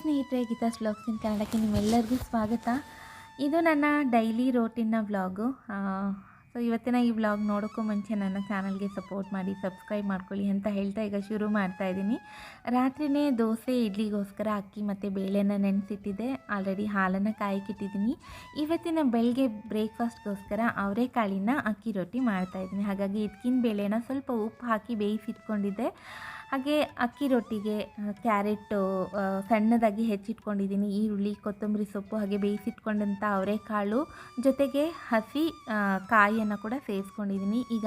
ಸ್ನೇಹಿತರೆ ಗೀತಾಸ್ ಬ್ಲಾಗ್ಸ್ ಇನ್ ಕನ್ನಡಕ್ಕೆ ನಿಮ್ಮೆಲ್ಲರಿಗೂ ಸ್ವಾಗತ. ಇದು ನನ್ನ ಡೈಲಿ ರೋಟಿನ ವ್ಲಾಗು. ಸೊ ಇವತ್ತಿನ ಈ ವ್ಲಾಗ್ ನೋಡೋಕ್ಕೂ ಮುಂಚೆ ನನ್ನ ಚಾನಲ್ಗೆ ಸಪೋರ್ಟ್ ಮಾಡಿ, ಸಬ್ಸ್ಕ್ರೈಬ್ ಮಾಡ್ಕೊಳ್ಳಿ ಅಂತ ಹೇಳ್ತಾ ಈಗ ಶುರು ಮಾಡ್ತಾ ಇದ್ದೀನಿ. ರಾತ್ರಿನೇ ದೋಸೆ, ಇಡ್ಲಿಗೋಸ್ಕರ ಅಕ್ಕಿ ಮತ್ತು ಬೇಳೆನ ನೆನೆಸಿಟ್ಟಿದ್ದೆ. ಆಲ್ರೆಡಿ ಹಾಲನ್ನು ಕಾಯಕ್ಕಿಟ್ಟಿದ್ದೀನಿ ಇವತ್ತಿನ ಬೆಳಗ್ಗೆ ಬ್ರೇಕ್ಫಾಸ್ಟ್ಗೋಸ್ಕರ ಅವರೆಕಾಳಿನ ಅಕ್ಕಿ ರೊಟ್ಟಿ ಮಾಡ್ತಾಯಿದ್ದೀನಿ ಹಾಗಾಗಿ ಇದಕ್ಕಿನ ಬೇಳೆನ ಸ್ವಲ್ಪ ಉಪ್ಪು ಹಾಕಿ ಬೇಯಿಸಿಟ್ಕೊಂಡಿದ್ದೆ. ಹಾಗೆ ಅಕ್ಕಿ ರೊಟ್ಟಿಗೆ ಕ್ಯಾರೆಟು ಸಣ್ಣದಾಗಿ ಹೆಚ್ಚಿಟ್ಕೊಂಡಿದ್ದೀನಿ, ಈರುಳ್ಳಿ, ಕೊತ್ತಂಬರಿ ಸೊಪ್ಪು ಹಾಗೆ ಬೇಯಿಸಿಟ್ಕೊಂಡಂಥ ಅವರೆಕಾಳು, ಜೊತೆಗೆ ಹಸಿ ಕಾಯಿಯನ್ನು ಕೂಡ ಸೇರಿಸ್ಕೊಂಡಿದ್ದೀನಿ. ಈಗ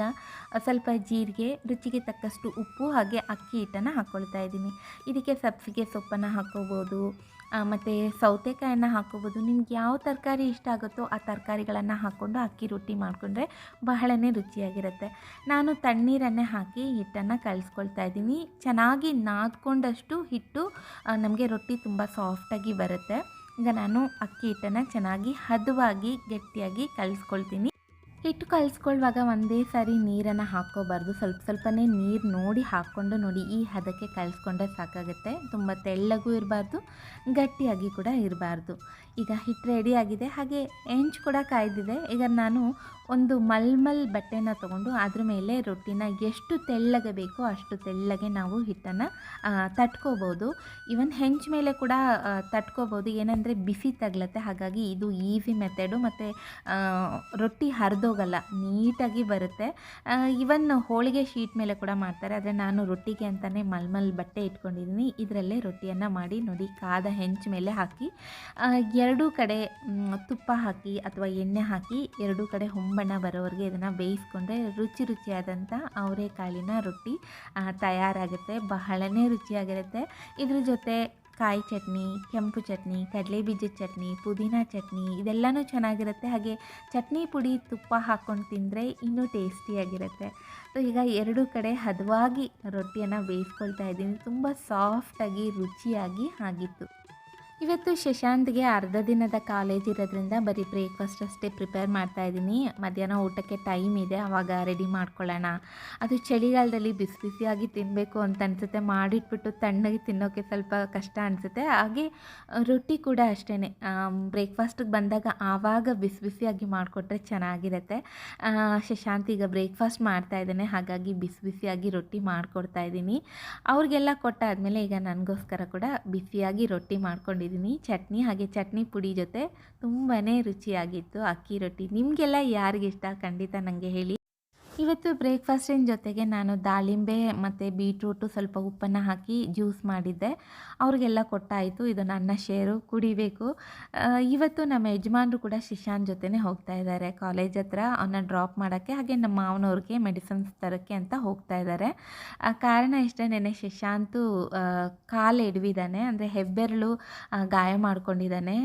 ಸ್ವಲ್ಪ ಜೀರಿಗೆ, ರುಚಿಗೆ ತಕ್ಕಷ್ಟು ಉಪ್ಪು ಹಾಗೆ ಅಕ್ಕಿ ಹಿಟ್ಟನ್ನು ಹಾಕ್ಕೊಳ್ತಾ ಇದ್ದೀನಿ. ಇದಕ್ಕೆ ಸಬ್ಸಿಗೆ ಸೊಪ್ಪನ್ನು ಹಾಕ್ಕೋಬೋದು ಮತ್ತು ಸೌತೆಕಾಯನ್ನು ಹಾಕೋಬೋದು. ನಿಮ್ಗೆ ಯಾವ ತರಕಾರಿ ಇಷ್ಟ ಆಗುತ್ತೋ ಆ ತರಕಾರಿಗಳನ್ನು ಹಾಕ್ಕೊಂಡು ಅಕ್ಕಿ ರೊಟ್ಟಿ ಮಾಡಿಕೊಂಡ್ರೆ ಬಹಳನೇ ರುಚಿಯಾಗಿರುತ್ತೆ. ನಾನು ತಣ್ಣೀರನ್ನೇ ಹಾಕಿ ಹಿಟ್ಟನ್ನು ಕಳಿಸ್ಕೊಳ್ತಾ ಇದ್ದೀನಿ. ಚೆನ್ನಾಗಿ ನಾದ್ಕೊಂಡಷ್ಟು ಹಿಟ್ಟು ನಮಗೆ ರೊಟ್ಟಿ ತುಂಬ ಸಾಫ್ಟಾಗಿ ಬರುತ್ತೆ. ಈಗ ನಾನು ಅಕ್ಕಿ ಹಿಟ್ಟನ್ನು ಚೆನ್ನಾಗಿ ಹದವಾಗಿ, ಗಟ್ಟಿಯಾಗಿ ಕಲಿಸ್ಕೊಳ್ತೀನಿ. ಹಿಟ್ಟು ಕಲಿಸ್ಕೊಳ್ಳುವಾಗ ಒಂದೇ ಸಾರಿ ನೀರನ್ನು ಹಾಕ್ಕೋಬಾರ್ದು. ಸ್ವಲ್ಪ ಸ್ವಲ್ಪನೇ ನೀರು ನೋಡಿ ಹಾಕ್ಕೊಂಡು ನೋಡಿ. ಈ ಹದಕ್ಕೆ ಕಲಿಸ್ಕೊಂಡ್ರೆ ಸಾಕಾಗುತ್ತೆ. ತುಂಬ ತೆಳ್ಳಗೂ ಇರಬಾರ್ದು, ಗಟ್ಟಿಯಾಗಿ ಕೂಡ ಇರಬಾರ್ದು. ಈಗ ಹಿಟ್ಟು ರೆಡಿ ಆಗಿದೆ. ಹಾಗೆ ಹೆಂಚು ಕೂಡ ಕಾಯ್ದಿದೆ. ಈಗ ನಾನು ಒಂದು ಮಲ್ಮಲ್ ಬಟ್ಟೆನ ತೊಗೊಂಡು ಅದ್ರ ಮೇಲೆ ರೊಟ್ಟಿನ ಎಷ್ಟು ತೆಳ್ಳಗೆ ಬೇಕೋ ಅಷ್ಟು ತೆಳ್ಳಗೆ ನಾವು ಹಿಟ್ಟನ್ನು ತಟ್ಕೋಬೋದು. ಇವನ್ ಹೆಂಚ್ ಮೇಲೆ ಕೂಡ ತಟ್ಕೋಬೋದು. ಏನಂದರೆ ಬಿಸಿ ತಗ್ಲತ್ತೆ. ಹಾಗಾಗಿ ಇದು ಈಸಿ ಮೆಥಡು ಮತ್ತು ರೊಟ್ಟಿ ಹರಿದೋಗಲ್ಲ, ನೀಟಾಗಿ ಬರುತ್ತೆ. ಇವನ್ ಹೋಳಿಗೆ ಶೀಟ್ ಮೇಲೆ ಕೂಡ ಮಾಡ್ತಾರೆ. ಆದರೆ ನಾನು ರೊಟ್ಟಿಗೆ ಅಂತಲೇ ಮಲ್ಮಲ್ ಬಟ್ಟೆ ಇಟ್ಕೊಂಡಿದ್ದೀನಿ. ಇದರಲ್ಲೇ ರೊಟ್ಟಿಯನ್ನು ಮಾಡಿ ನೋಡಿ, ಕಾದ ಹೆಂಚ್ ಮೇಲೆ ಹಾಕಿ ಎರಡೂ ಕಡೆ ತುಪ್ಪ ಹಾಕಿ ಅಥವಾ ಎಣ್ಣೆ ಹಾಕಿ ಎರಡೂ ಕಡೆ ಹೊಂಬಣ್ಣ ಬರೋವರೆಗೆ ಇದನ್ನು ಬೇಯಿಸ್ಕೊಂಡ್ರೆ ರುಚಿ ರುಚಿಯಾದಂಥ ಅವರೆಕಾಳಿನ ರೊಟ್ಟಿ ತಯಾರಾಗುತ್ತೆ. ಬಹಳನೇ ರುಚಿಯಾಗಿರುತ್ತೆ. ಇದ್ರ ಜೊತೆ ಕಾಯಿ ಚಟ್ನಿ, ಕೆಂಪು ಚಟ್ನಿ ಕಡಲೆ ಬೀಜದ ಚಟ್ನಿ, ಪುದೀನ ಚಟ್ನಿ ಇದೆಲ್ಲನೂ ಚೆನ್ನಾಗಿರುತ್ತೆ. ಹಾಗೆ ಚಟ್ನಿ ಪುಡಿ ತುಪ್ಪ ಹಾಕ್ಕೊಂಡು ತಿಂದರೆ ಇನ್ನೂ ಟೇಸ್ಟಿಯಾಗಿರುತ್ತೆ. ಸೊ, ಈಗ ಎರಡೂ ಕಡೆ ಹದವಾಗಿ ರೊಟ್ಟಿಯನ್ನು ಬೇಯಿಸ್ಕೊಳ್ತಾ ಇದ್ದೀನಿ. ತುಂಬ ಸಾಫ್ಟಾಗಿ, ರುಚಿಯಾಗಿ ಆಗಿತ್ತು. ಇವತ್ತು ಶಶಾಂತ್ಗೆ ಅರ್ಧ ದಿನದ ಕಾಲೇಜ್ ಇರೋದ್ರಿಂದ ಬರೀ ಬ್ರೇಕ್ಫಾಸ್ಟ್ ಅಷ್ಟೇ ಪ್ರಿಪೇರ್ ಮಾಡ್ತಾ ಇದ್ದೀನಿ. ಮಧ್ಯಾಹ್ನ ಊಟಕ್ಕೆ ಟೈಮ್ ಇದೆ ಆವಾಗ ರೆಡಿ ಮಾಡ್ಕೊಳ್ಳೋಣ. ಅದು ಚಳಿಗಾಲದಲ್ಲಿ ಬಿಸಿ ಬಿಸಿಯಾಗಿ ತಿನ್ನಬೇಕು ಅಂತ ಅನಿಸುತ್ತೆ. ಮಾಡಿಟ್ಬಿಟ್ಟು ತಣ್ಣಗೆ ತಿನ್ನೋಕ್ಕೆ ಸ್ವಲ್ಪ ಕಷ್ಟ ಅನಿಸುತ್ತೆ. ಹಾಗೆ ರೊಟ್ಟಿ ಕೂಡ ಅಷ್ಟೇ ಬ್ರೇಕ್ಫಾಸ್ಟಿಗೆ ಬಂದಾಗ ಆವಾಗ ಬಿಸಿ ಬಿಸಿಯಾಗಿ ಮಾಡಿಕೊಟ್ರೆ ಚೆನ್ನಾಗಿರುತ್ತೆ. ಶಶಾಂತ್ ಈಗ ಬ್ರೇಕ್ಫಾಸ್ಟ್ ಮಾಡ್ತಾ ಇದ್ದಾನೆ. ಹಾಗಾಗಿ ಬಿಸಿ ಬಿಸಿಯಾಗಿ ರೊಟ್ಟಿ ಮಾಡಿಕೊಡ್ತಾ ಇದ್ದೀನಿ. ಅವ್ರಿಗೆಲ್ಲ ಕೊಟ್ಟಾದಮೇಲೆ ಈಗ ನನಗೋಸ್ಕರ ಕೂಡ ಬಿಸಿಯಾಗಿ ರೊಟ್ಟಿ ಮಾಡ್ಕೊಂಡಿದ್ದೀನಿ. ಚಟ್ನಿ ಹಾಗೆ ಚಟ್ನಿ ಪುಡಿ ಜೊತೆ ತುಂಬಾ ರುಚಿಯಾಗಿತ್ತು ಅಕ್ಕಿ ರೊಟ್ಟಿ. ನಿಮಗೆಲ್ಲ ಯಾರಿಗಿಷ್ಟ? ಖಂಡಿತ ನನಗೆ ಹೇಳಿ. ಇವತ್ತು ಬ್ರೇಕ್ಫಾಸ್ಟಿನ ಜೊತೆಗೆ ನಾನು ದಾಳಿಂಬೆ ಮತ್ತು ಬೀಟ್ರೂಟು ಸ್ವಲ್ಪ ಉಪ್ಪನ್ನು ಹಾಕಿ ಜ್ಯೂಸ್ ಮಾಡಿದ್ದೆ. ಅವ್ರಿಗೆಲ್ಲ ಕೊಟ್ಟಾಯಿತು. ಇದು ನನ್ನ ಶೇರು. ಕುಡಿಬೇಕು. ಇವತ್ತು ನಮ್ಮ ಯಜಮಾನರು ಕೂಡ ಶಿಶಾನ್ ಜೊತೆನೇ ಹೋಗ್ತಾ ಇದ್ದಾರೆ. ಕಾಲೇಜ್ ಹತ್ರ ಅವನ್ನ ಡ್ರಾಪ್ ಮಾಡೋಕ್ಕೆ, ಹಾಗೆ ನಮ್ಮ ಮಾವನವ್ರಿಗೆ ಮೆಡಿಸಿನ್ಸ್ ತರೋಕ್ಕೆ ಅಂತ ಹೋಗ್ತಾ ಇದ್ದಾರೆ. ಕಾರಣ ಇಷ್ಟೇ ನೆನೆ ಶಶಾಂತು ಕಾಲು ಎಡವಿದ್ದಾನೆ ಅಂದರೆ ಹೆಬ್ಬೆರಳು ಗಾಯ ಮಾಡ್ಕೊಂಡಿದ್ದಾನೆ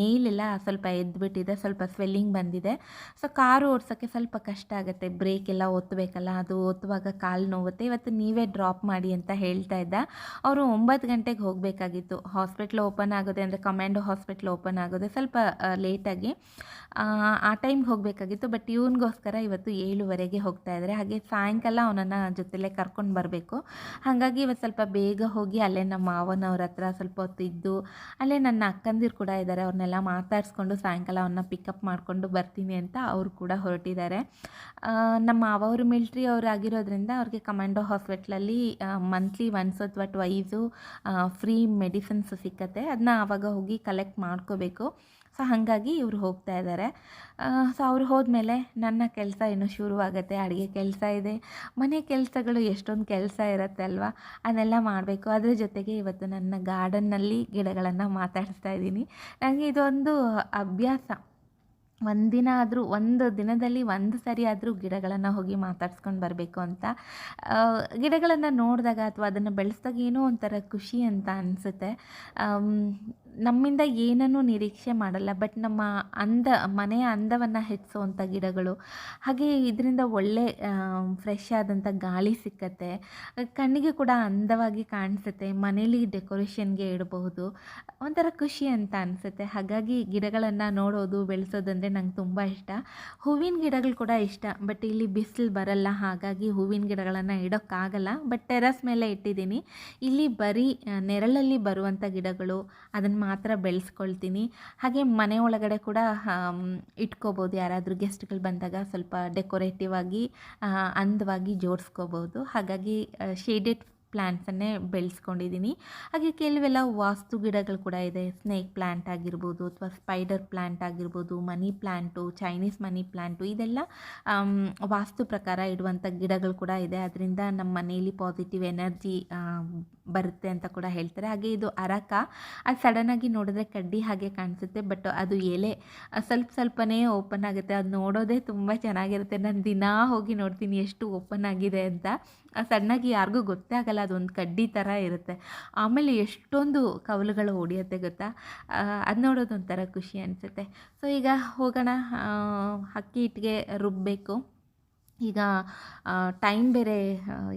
ನೇಲೆಲ್ಲ ಸ್ವಲ್ಪ ಎದ್ದುಬಿಟ್ಟಿದೆ ಸ್ವಲ್ಪ ಸ್ವೆಲ್ಲಿಂಗ್ ಬಂದಿದೆ. ಸೊ ಕಾರು ಓಡಿಸೋಕ್ಕೆ ಸ್ವಲ್ಪ ಕಷ್ಟ ಆಗುತ್ತೆ. ಬ್ರೇಕ್ ಎಲ್ಲ ಒತ್ತಬೇಕಲ್ಲ ಅದು ಒತ್ತುವಾಗ ಕಾಲು ನೋವುತ್ತೆ. ಇವತ್ತು ನೀವೇ ಡ್ರಾಪ್ ಮಾಡಿ ಅಂತ ಹೇಳ್ತಾ ಇದ್ದ. ಅವರು ಒಂಬತ್ತು ಗಂಟೆಗೆ ಹೋಗಬೇಕಾಗಿತ್ತು. ಹಾಸ್ಪಿಟ್ಲ್ ಓಪನ್ ಆಗೋದೆ ಅಂದರೆ ಕಮಾಂಡೋ ಹಾಸ್ಪಿಟ್ಲ್ ಓಪನ್ ಆಗೋದೆ ಸ್ವಲ್ಪ ಲೇಟಾಗಿ. ಆ ಟೈಮ್ಗೆ ಹೋಗಬೇಕಾಗಿತ್ತು. ಬಟ್ ಇವನಿಗೋಸ್ಕರ ಇವತ್ತು ಏಳುವರೆಗೆ ಹೋಗ್ತಾ ಇದ್ದಾರೆ. ಹಾಗೆ ಸಾಯಂಕಾಲ ಅವನನ್ನು ಜೊತೆಲೇ ಕರ್ಕೊಂಡು ಬರಬೇಕು. ಹಾಗಾಗಿ ಇವತ್ತು ಸ್ವಲ್ಪ ಬೇಗ ಹೋಗಿ ಅಲ್ಲೇ ನಮ್ಮ ಮಾವನವ್ರ ಹತ್ರ ಸ್ವಲ್ಪ ಹೊತ್ತು ಇದ್ದು, ಅಲ್ಲೇ ನನ್ನ ಅಕ್ಕಂದಿರು ಕೂಡ ಇದ್ದಾರೆ. ಅವ್ರನ್ನೆಲ್ಲ ಮಾತಾಡಿಸ್ಕೊಂಡು ಸಾಯಂಕಾಲ ಅವನ್ನ ಪಿಕಪ್ ಮಾಡಿಕೊಂಡು ಬರ್ತೀನಿ ಅಂತ ಅವರು ಕೂಡ ಹೊರಟಿದ್ದಾರೆ. ನಮ್ಮ ಅವರು ಮಿಲ್ಟ್ರಿ ಅವರು ಆಗಿರೋದ್ರಿಂದ ಅವ್ರಿಗೆ ಕಮಾಂಡೋ ಹಾಸ್ಪಿಟ್ಲಲ್ಲಿ ಮಂತ್ಲಿ ಒನ್ಸ್ ಅಥವಾ ಟ್ವೈಸು ಫ್ರೀ ಮೆಡಿಸಿನ್ಸ್ ಸಿಕ್ಕತ್ತೆ. ಅದನ್ನ ಆವಾಗ ಹೋಗಿ ಕಲೆಕ್ಟ್ ಮಾಡ್ಕೋಬೇಕು. ಸೊ ಹಾಗಾಗಿ ಇವರು ಹೋಗ್ತಾ ಇದ್ದಾರೆ ಸೊ ಅವ್ರು ಹೋದ್ಮೇಲೆ ನನ್ನ ಕೆಲಸ ಇನ್ನೂ ಶುರುವಾಗುತ್ತೆ, ಅಡುಗೆ ಕೆಲಸ ಇದೆ. ಮನೆ ಕೆಲಸಗಳು ಎಷ್ಟೊಂದು ಕೆಲಸ ಇರುತ್ತೆ ಅಲ್ವಾ? ಅದನ್ನೆಲ್ಲ ಮಾಡಬೇಕು. ಅದರ ಜೊತೆಗೆ ಇವತ್ತು ನನ್ನ ಗಾರ್ಡನ್ನಲ್ಲಿ ಗಿಡಗಳನ್ನು ಮಾತಾಡಿಸ್ತಾ ಇದ್ದೀನಿ. ನನಗೆ ಇದೊಂದು ಅಭ್ಯಾಸ. ಒಂದಿನ ಆದರೂ, ಒಂದು ದಿನದಲ್ಲಿ ಒಂದು ಸರಿ ಆದರೂ ಗಿಡಗಳನ್ನು ಹೋಗಿ ಮಾತಾಡ್ಸ್ಕೊಂಡು ಬರಬೇಕು ಅಂತ. ಗಿಡಗಳನ್ನು ನೋಡಿದಾಗ ಅಥವಾ ಅದನ್ನು ಬೆಳೆಸಿದಾಗ ಏನೋ ಒಂಥರ ಖುಷಿ ಅಂತ ಅನಿಸುತ್ತೆ. ನಮ್ಮಿಂದ ಏನನ್ನು ನಿರೀಕ್ಷೆ ಮಾಡಲ್ಲ ಬಟ್ ನಮ್ಮ ಅಂದ ಮನೆಯ ಅಂದವನ್ನು ಹೆಚ್ಚಿಸುವಂಥ ಗಿಡಗಳು. ಹಾಗೆ ಇದರಿಂದ ಒಳ್ಳೆ ಫ್ರೆಶ್ ಆದಂಥ ಗಾಳಿ ಸಿಕ್ಕತ್ತೆ. ಕಣ್ಣಿಗೆ ಕೂಡ ಅಂದವಾಗಿ ಕಾಣಿಸುತ್ತೆ, ಮನೇಲಿ ಡೆಕೋರೇಷನ್ಗೆ ಇಡಬಹುದು. ಒಂಥರ ಖುಷಿ ಅಂತ ಅನಿಸುತ್ತೆ. ಹಾಗಾಗಿ ಗಿಡಗಳನ್ನು ನೋಡೋದು, ಬೆಳೆಸೋದಂದರೆ ನಂಗೆ ತುಂಬ ಇಷ್ಟ. ಹೂವಿನ ಗಿಡಗಳು ಕೂಡ ಇಷ್ಟ ಬಟ್ ಇಲ್ಲಿ ಬಿಸಿಲು ಬರಲ್ಲ, ಹಾಗಾಗಿ ಹೂವಿನ ಗಿಡಗಳನ್ನು ಇಡೋಕ್ಕಾಗಲ್ಲ. ಬಟ್ ಟೆರಸ್ ಮೇಲೆ ಇಟ್ಟಿದ್ದೀನಿ. ಇಲ್ಲಿ ಬರೀ ನೆರಳಲ್ಲಿ ಬರುವಂಥ ಗಿಡಗಳು, ಅದನ್ನು ಮಾತ್ರ ಬೆಳೆಸ್ಕೊಳ್ತೀನಿ. ಹಾಗೆ ಮನೆ ಒಳಗಡೆ ಕೂಡ ಇಟ್ಕೋಬೋದು. ಯಾರಾದರೂ ಗೆಸ್ಟ್ಗಳು ಬಂದಾಗ ಸ್ವಲ್ಪ ಡೆಕೋರೇಟಿವ್ ಆಗಿ ಅಂದವಾಗಿ ಜೋಡಿಸ್ಕೋಬೋದು. ಹಾಗಾಗಿ ಶೇಡೆಡ್ ಪ್ಲ್ಯಾಂಟ್ಸನ್ನೇ ಬೆಳೆಸ್ಕೊಂಡಿದ್ದೀನಿ ಹಾಗೆ ಕೆಲವೆಲ್ಲ ವಾಸ್ತು ಗಿಡಗಳು ಕೂಡ ಇದೆ. ಸ್ನೇಕ್ ಪ್ಲ್ಯಾಂಟ್ ಆಗಿರ್ಬೋದು ಅಥವಾ ಸ್ಪೈಡರ್ ಪ್ಲ್ಯಾಂಟ್ ಆಗಿರ್ಬೋದು, money plant Chinese money plant ಇದೆಲ್ಲ ವಾಸ್ತು ಪ್ರಕಾರ ಇಡುವಂಥ ಗಿಡಗಳು ಕೂಡ ಇದೆ. ಅದರಿಂದ ನಮ್ಮ ಮನೆಯಲ್ಲಿ ಪಾಸಿಟಿವ್ ಎನರ್ಜಿ ಬರುತ್ತೆ ಅಂತ ಕೂಡ ಹೇಳ್ತಾರೆ. ಹಾಗೆ ಇದು ಅರಕ. ಅದು ಸಡನ್ನಾಗಿ ನೋಡಿದ್ರೆ ಕಡ್ಡಿ ಹಾಗೆ ಕಾಣಿಸುತ್ತೆ ಬಟ್ ಅದು ಎಲೆ ಸ್ವಲ್ಪ ಸ್ವಲ್ಪನೇ ಓಪನ್ ಆಗುತ್ತೆ. ಅದು ನೋಡೋದೇ ತುಂಬ ಚೆನ್ನಾಗಿರುತ್ತೆ. ನಾನು ದಿನಾ ಹೋಗಿ ನೋಡ್ತೀನಿ ಎಷ್ಟು ಓಪನ್ ಆಗಿದೆ ಅಂತ. ಸಣ್ಣಾಗಿ ಯಾರಿಗೂ ಗೊತ್ತೇ ಆಗಲ್ಲ ಅದೊಂದು ಕಡ್ಡಿ ಥರ ಇರುತ್ತೆ. ಆಮೇಲೆ ಎಷ್ಟೊಂದು ಕವಲುಗಳು ಹೊಡಿಯುತ್ತೆ ಗೊತ್ತಾ? ಅದು ನೋಡೋದು ಒಂಥರ ಖುಷಿ ಅನಿಸುತ್ತೆ. ಸೊ ಈಗ ಹೋಗೋಣ. ಅಕ್ಕಿ ಹಿಟ್ಟಿಗೆ ರುಬ್ಬಬೇಕು ಈಗ ಟೈಮ್ ಬೇರೆ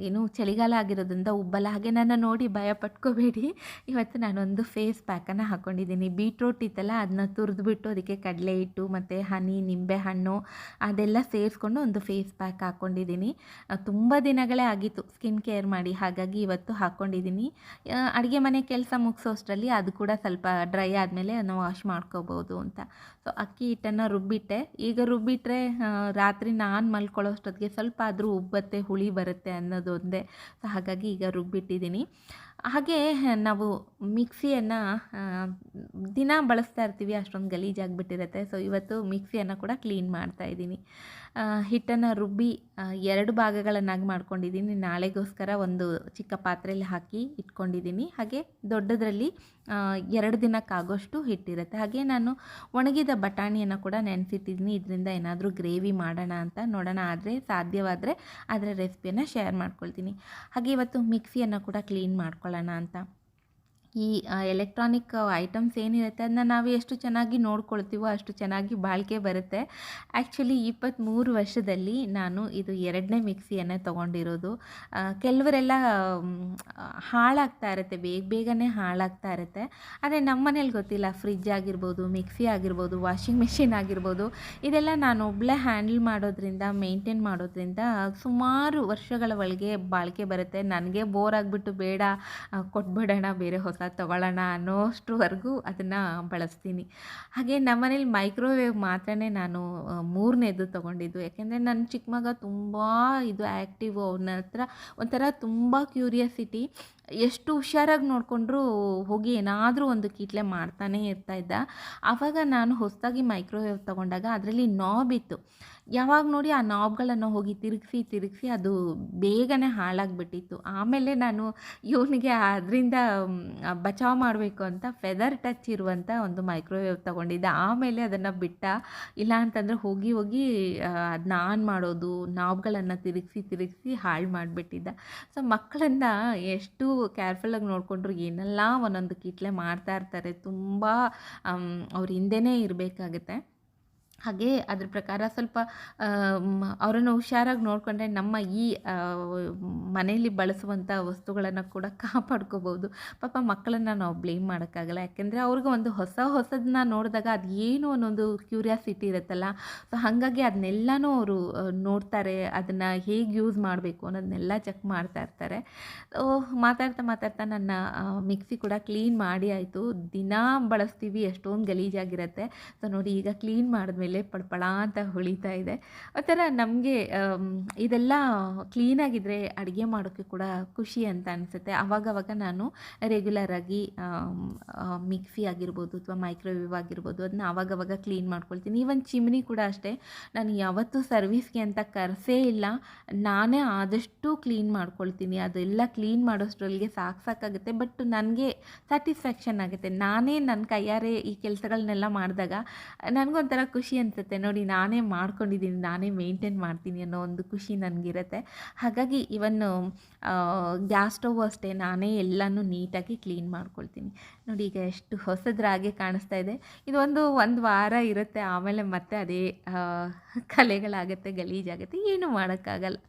ಏನು ಚಳಿಗಾಲ ಆಗಿರೋದ್ರಿಂದ ಉಬ್ಬಲ್ಲ. ಹಾಗೆ ನನ್ನ ನೋಡಿ ಭಯ ಪಟ್ಕೋಬೇಡಿ. ಇವತ್ತು ನಾನೊಂದು ಫೇಸ್ ಪ್ಯಾಕನ್ನು ಹಾಕ್ಕೊಂಡಿದ್ದೀನಿ ಬೀಟ್ರೋಟ್ ಇತ್ತಲ್ಲ, ಅದನ್ನ ತುರಿದ್ಬಿಟ್ಟು ಅದಕ್ಕೆ ಕಡಲೆ ಹಿಟ್ಟು ಮತ್ತು ಹನಿ, ನಿಂಬೆ ಹಣ್ಣು, ಅದೆಲ್ಲ ಸೇರಿಸ್ಕೊಂಡು ಒಂದು ಫೇಸ್ ಪ್ಯಾಕ್ ಹಾಕ್ಕೊಂಡಿದ್ದೀನಿ ತುಂಬ ದಿನಗಳೇ ಆಗಿತ್ತು ಸ್ಕಿನ್ ಕೇರ್ ಮಾಡಿ. ಹಾಗಾಗಿ ಇವತ್ತು ಹಾಕ್ಕೊಂಡಿದ್ದೀನಿ ಅಡುಗೆ ಮನೆ ಕೆಲಸ ಮುಗಿಸೋಷ್ಟರಲ್ಲಿ ಅದು ಕೂಡ ಸ್ವಲ್ಪ ಡ್ರೈ ಆದಮೇಲೆ ಅದನ್ನು ವಾಶ್ ಮಾಡ್ಕೋಬೋದು ಅಂತ. ಸೊ, ಅಕ್ಕಿ ಹಿಟ್ಟನ್ನು ರುಬ್ಬಿಟ್ಟೆ. ಈಗ ರುಬ್ಬಿಟ್ರೆ ರಾತ್ರಿ ನಾನು ಮಲ್ಕೊಳ್ಳೋಷ್ಟೊತ್ತಿಗೆ ಸ್ವಲ್ಪ ಆದರೂ ಉಬ್ಬತ್ತೆ ಹುಳಿ ಬರುತ್ತೆ ಅನ್ನೋದೊಂದೇ. ಸೊ ಹಾಗಾಗಿ ಈಗ ರುಬ್ಬಿಟ್ಟಿದ್ದೀನಿ. ಹಾಗೆ ನಾವು ಮಿಕ್ಸಿಯನ್ನು ದಿನ ಬಳಸ್ತಾ ಇರ್ತೀವಿ, ಅಷ್ಟೊಂದು ಗಲೀಜಾಗಿಬಿಟ್ಟಿರುತ್ತೆ ಸೊ ಇವತ್ತು ಮಿಕ್ಸಿಯನ್ನು ಕೂಡ ಕ್ಲೀನ್ ಮಾಡ್ತಾ ಇದ್ದೀನಿ. ಹಿಟ್ಟನ್ನು ರುಬ್ಬಿ ಎರಡು ಭಾಗಗಳನ್ನಾಗಿ ಮಾಡ್ಕೊಂಡಿದ್ದೀನಿ. ನಾಳೆಗೋಸ್ಕರ ಒಂದು ಚಿಕ್ಕ ಪಾತ್ರೆಯಲ್ಲಿ ಹಾಕಿ ಇಟ್ಕೊಂಡಿದ್ದೀನಿ. ಹಾಗೆ ದೊಡ್ಡದರಲ್ಲಿ ಎರಡು ದಿನಕ್ಕಾಗೋಷ್ಟು ಹಿಟ್ಟಿರುತ್ತೆ. ಹಾಗೆ ನಾನು ಒಣಗಿದ ಬಟಾಣಿಯನ್ನು ಕೂಡ ನೆನೆಸಿಟ್ಟಿದ್ದೀನಿ. ಇದರಿಂದ ಏನಾದರೂ ಗ್ರೇವಿ ಮಾಡೋಣ ಅಂತ ನೋಡೋಣ. ಆದರೆ, ಸಾಧ್ಯವಾದರೆ ಅದರ ರೆಸಿಪಿಯನ್ನು ಶೇರ್ ಮಾಡ್ಕೊಳ್ತೀನಿ. ಹಾಗೆ ಇವತ್ತು ಮಿಕ್ಸಿಯನ್ನು ಕೂಡ ಕ್ಲೀನ್ ಮಾಡ್ಕೊಳ್ಳೋಣ ಅಂತ ಈ ಎಲೆಕ್ಟ್ರಾನಿಕ್ ಐಟಮ್ಸ್ ಏನಿರುತ್ತೆ ಅದನ್ನ ನಾವು ಎಷ್ಟು ಚೆನ್ನಾಗಿ ನೋಡ್ಕೊಳ್ತೀವೋ ಅಷ್ಟು ಚೆನ್ನಾಗಿ ಬಾಳಿಕೆ ಬರುತ್ತೆ. ಆ್ಯಕ್ಚುಲಿ ಇಪ್ಪತ್ತ್ಮೂರು ವರ್ಷದಲ್ಲಿ ನಾನು ಇದು ಎರಡನೇ ಮಿಕ್ಸಿಯನ್ನೇ ತೊಗೊಂಡಿರೋದು. ಕೆಲವರೆಲ್ಲ ಹಾಳಾಗ್ತಾ ಇರುತ್ತೆ, ಬೇಗ ಬೇಗನೆ ಹಾಳಾಗ್ತಾ ಇರುತ್ತೆ. ಆದರೆ ನಮ್ಮ ಮನೇಲಿ ಗೊತ್ತಿಲ್ಲ ಫ್ರಿಜ್ ಆಗಿರ್ಬೋದು, ಮಿಕ್ಸಿ ಆಗಿರ್ಬೋದು ವಾಷಿಂಗ್ ಮೆಷಿನ್ ಆಗಿರ್ಬೋದು, ಇದೆಲ್ಲ ನಾನು ಒಬ್ಬಳೇ ಹ್ಯಾಂಡಲ್ ಮಾಡೋದ್ರಿಂದ ಮೇಂಟೈನ್ ಮಾಡೋದ್ರಿಂದ ಸುಮಾರು ವರ್ಷಗಳ ಒಳಗೆ ಬಾಳಿಕೆ ಬರುತ್ತೆ. ನನಗೆ ಬೋರ್ ಆಗಿಬಿಟ್ಟು ಬೇಡ ಕೊಟ್ಬಿಡೋಣ, ಬೇರೆ ಹೊಸ ತಗೊಳ್ಳೋಣ ಅನ್ನೋಷ್ಟ್ರವರೆಗೂ ಅದನ್ನು ಬಳಸ್ತೀನಿ. ಹಾಗೆ ನಮ್ಮನೇಲಿ ಮೈಕ್ರೋವೇವ್ ಮಾತ್ರನೇ ನಾನು ಮೂರನೇದು ತೊಗೊಂಡಿದ್ದು. ಯಾಕೆಂದರೆ ನನ್ನ ಚಿಕ್ಕ ಮಗ ತುಂಬ ಇದು ಆ್ಯಕ್ಟಿವ್ ಅವನ ಹತ್ರ ಒಂಥರ ತುಂಬ ಕ್ಯೂರಿಯಾಸಿಟಿ ಎಷ್ಟು ಹುಷಾರಾಗಿ ನೋಡಿಕೊಂಡ್ರೂ ಹೋಗಿ ಏನಾದರೂ ಒಂದು ಕೀಟ್ಲೆ ಮಾಡ್ತಾನೇ ಇರ್ತಾ ಇದ್ದ. ಆವಾಗ ನಾನು ಹೊಸದಾಗಿ ಮೈಕ್ರೋವೇವ್ ತೊಗೊಂಡಾಗ ಅದರಲ್ಲಿ ನಾಬ್ ಇತ್ತು. ಯಾವಾಗ ನೋಡಿ ಆ ನಾಬ್ಗಳನ್ನು ಹೋಗಿ ತಿರುಗಿಸಿ ತಿರುಗಿಸಿ ಅದು ಬೇಗನೆ ಹಾಳಾಗಿಬಿಟ್ಟಿತ್ತು. ಆಮೇಲೆ ನಾನು ಇವನಿಗೆ ಅದರಿಂದ ಬಚಾವ್ ಮಾಡಬೇಕು ಅಂತ ಫೆದರ್ ಟಚ್ ಇರುವಂಥ ಒಂದು ಮೈಕ್ರೋವೇವ್ ತೊಗೊಂಡಿದ್ದೆ. ಆಮೇಲೆ ಅದನ್ನು ಬಿಟ್ಟ. ಇಲ್ಲ ಅಂತಂದರೆ ಹೋಗಿ ಹೋಗಿ ಅದನ್ನ ಆನ್ ಮಾಡೋದು ನಾಬ್ಗಳನ್ನು ತಿರುಗಿಸಿ ತಿರುಗಿಸಿ ಹಾಳು ಮಾಡಿಬಿಟ್ಟಿದ್ದ. ಸೊ ಮಕ್ಕಳನ್ನ ಎಷ್ಟು ಕೇರ್ಫುಲ್ಲಾಗಿ ನೋಡಿಕೊಂಡ್ರು ಏನೆಲ್ಲ ಒಂದೊಂದು ಕಿಟ್ಲೆ ಮಾಡ್ತಾ ಇರ್ತಾರೆ. ತುಂಬ ಅವ್ರ ಹಿಂದೆನೇ ಇರಬೇಕಾಗತ್ತೆ. ಹಾಗೆ ಅದ್ರ ಪ್ರಕಾರ ಸ್ವಲ್ಪ ಅವರನ್ನು ಹುಷಾರಾಗಿ ನೋಡಿಕೊಂಡ್ರೆ ನಮ್ಮ ಈ ಮನೆಯಲ್ಲಿ ಬಳಸುವಂಥ ವಸ್ತುಗಳನ್ನು ಕೂಡ ಕಾಪಾಡ್ಕೋಬೋದು ಪಾಪ ಮಕ್ಕಳನ್ನು ನಾವು ಬ್ಲೇಮ್ ಮಾಡೋಕ್ಕಾಗಲ್ಲ. ಯಾಕೆಂದರೆ ಅವ್ರಿಗೆ ಒಂದು ಹೊಸ ಹೊಸದನ್ನ ನೋಡಿದಾಗ ಅದು ಏನು ಅನ್ನೋದು ಕ್ಯೂರಿಯಾಸಿಟಿ ಇರುತ್ತಲ್ಲ. ಸೊ ಹಾಗಾಗಿ ಅದನ್ನೆಲ್ಲನೂ ಅವರು ನೋಡ್ತಾರೆ, ಅದನ್ನು ಹೇಗೆ ಯೂಸ್ ಮಾಡಬೇಕು ಅನ್ನೋದನ್ನೆಲ್ಲ ಚೆಕ್ ಮಾಡ್ತಾ ಇರ್ತಾರೆ. ಸೊ ಮಾತಾಡ್ತಾ ಮಾತಾಡ್ತಾ ನನ್ನ ಮಿಕ್ಸಿ ಕೂಡ ಕ್ಲೀನ್ ಮಾಡಿ ಆಯಿತು. ದಿನಾ ಬಳಸ್ತೀವಿ, ಎಷ್ಟೊಂದು ಗಲೀಜಾಗಿರುತ್ತೆ. ಸೊ ನೋಡಿ ಈಗ ಕ್ಲೀನ್ ಮಾಡಿದ್ಮೇಲೆ ಪಳಪಳ ಅಂತ ಹೊಳಿತಾ ಇದೆ. ಒಂಥರ ನಮಗೆ ಇದೆಲ್ಲ ಕ್ಲೀನಾಗಿದ್ದರೆ ಅಡುಗೆ ಮಾಡೋಕ್ಕೆ ಕೂಡ ಖುಷಿ ಅಂತ ಅನಿಸುತ್ತೆ. ಆವಾಗವಾಗ ನಾನು ರೆಗ್ಯುಲರಾಗಿ ಮಿಕ್ಸಿ ಆಗಿರ್ಬೋದು ಅಥವಾ ಮೈಕ್ರೋವೇವ್ ಆಗಿರ್ಬೋದು ಅದನ್ನ ಆವಾಗವಾಗ ಕ್ಲೀನ್ ಮಾಡ್ಕೊಳ್ತೀನಿ. ಈವನ್ ಚಿಮ್ನಿ ಕೂಡ ಅಷ್ಟೇ, ನಾನು ಯಾವತ್ತೂ ಸರ್ವಿಸ್ಗೆ ಅಂತ ಕರೆಸೇ ಇಲ್ಲ. ನಾನೇ ಆದಷ್ಟು ಕ್ಲೀನ್ ಮಾಡ್ಕೊಳ್ತೀನಿ. ಅದೆಲ್ಲ ಕ್ಲೀನ್ ಮಾಡೋಷ್ಟರಲ್ಲಿಗೆ ಸಾಕು ಸಾಕಾಗುತ್ತೆ. ಬಟ್ ನನಗೆ ಸ್ಯಾಟಿಸ್ಫ್ಯಾಕ್ಷನ್ ಆಗುತ್ತೆ. ನಾನೇ ನನ್ನ ಕೈಯಾರೆ ಈ ಕೆಲಸಗಳನ್ನೆಲ್ಲ ಮಾಡಿದಾಗ, ನನಗೊಂಥರ ಖುಷಿ ಅನಿಸುತ್ತೆ ನೋಡಿ ನಾನೇ ಮಾಡ್ಕೊಂಡಿದ್ದೀನಿ, ನಾನೇ ಮೇಂಟೈನ್ ಮಾಡ್ತೀನಿ ಅನ್ನೋ ಒಂದು ಖುಷಿ ನನಗಿರುತ್ತೆ. ಹಾಗಾಗಿ ಇವನ್ನು ಗ್ಯಾಸ್ ಸ್ಟೋವ್ ಅಷ್ಟೇ, ನಾನೇ ಎಲ್ಲನೂ ನೀಟಾಗಿ ಕ್ಲೀನ್ ಮಾಡ್ಕೊಳ್ತೀನಿ. ನೋಡಿ ಈಗ ಎಷ್ಟು ಹೊಸದ್ರಾಗೆ ಕಾಣಿಸ್ತಾ ಇದೆ. ಇದು ಒಂದು ವಾರ ಇರುತ್ತೆ, ಆಮೇಲೆ ಮತ್ತೆ ಅದೇ ಕಲೆಗಳಾಗುತ್ತೆ, ಗಲೀಜಾಗುತ್ತೆ, ಏನೂ ಮಾಡೋಕ್ಕಾಗಲ್ಲ.